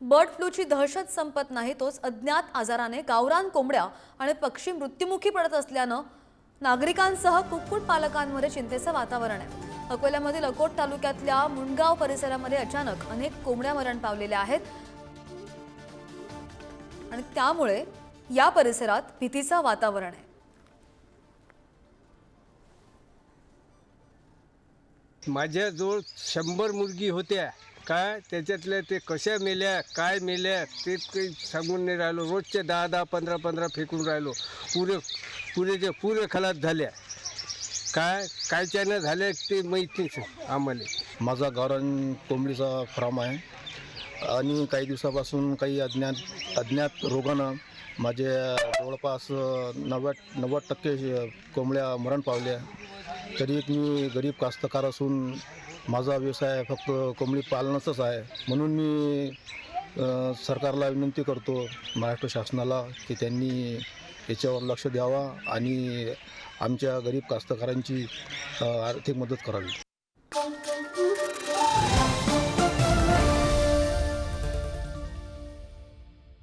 Bird फ्लूची दहशत संपत नाही तोच अज्ञात आजाराने गावरान कोंबड्या आणि पक्षी मृत्युमुखी पडत असल्यानं नागरिकांसह कुक्कुट पालकांमध्ये चिंतेचं वातावरण आहे. अकोल्यामधील अकोट तालुक्यातल्या मुंडगाव परिसरामध्ये अचानक अनेक कोंबड्या मरण पावलेल्या आहेत. आणि त्यामुळे या परिसरात भीतीचं वातावरण आहे. माझ्याजवळ शंभर मुलगी होत्या. काय त्याच्यातल्या ते कशा मेल्या काय मेल्या ते काही सांगून नाही राहिलो. रोजचे दहा दहा पंधरा पंधरा फेकून राहिलो. पुरे पुरेचे पुरे खलास झाल्या काय कायच्यानं झाल्या ते माहितीच आम्हाला. माझा गावरान कोंबडीचा फार्म आहे. आणि काही दिवसापासून काही अज्ञात अज्ञात रोगानं माझे जवळपास नव्वद नव्वद टक्के कोंबड्या मरण पावल्या. तरी एक मी गरीब कास्तकार असून माझा व्यवसाय फक्त कोंबडी पालनाचाच आहे. म्हणून मी सरकारला विनंती करतो महाराष्ट्र शासनाला की त्यांनी याच्यावर लक्ष द्यावा आणि आमच्या गरीब कास्तकारांची आर्थिक मदत करावी.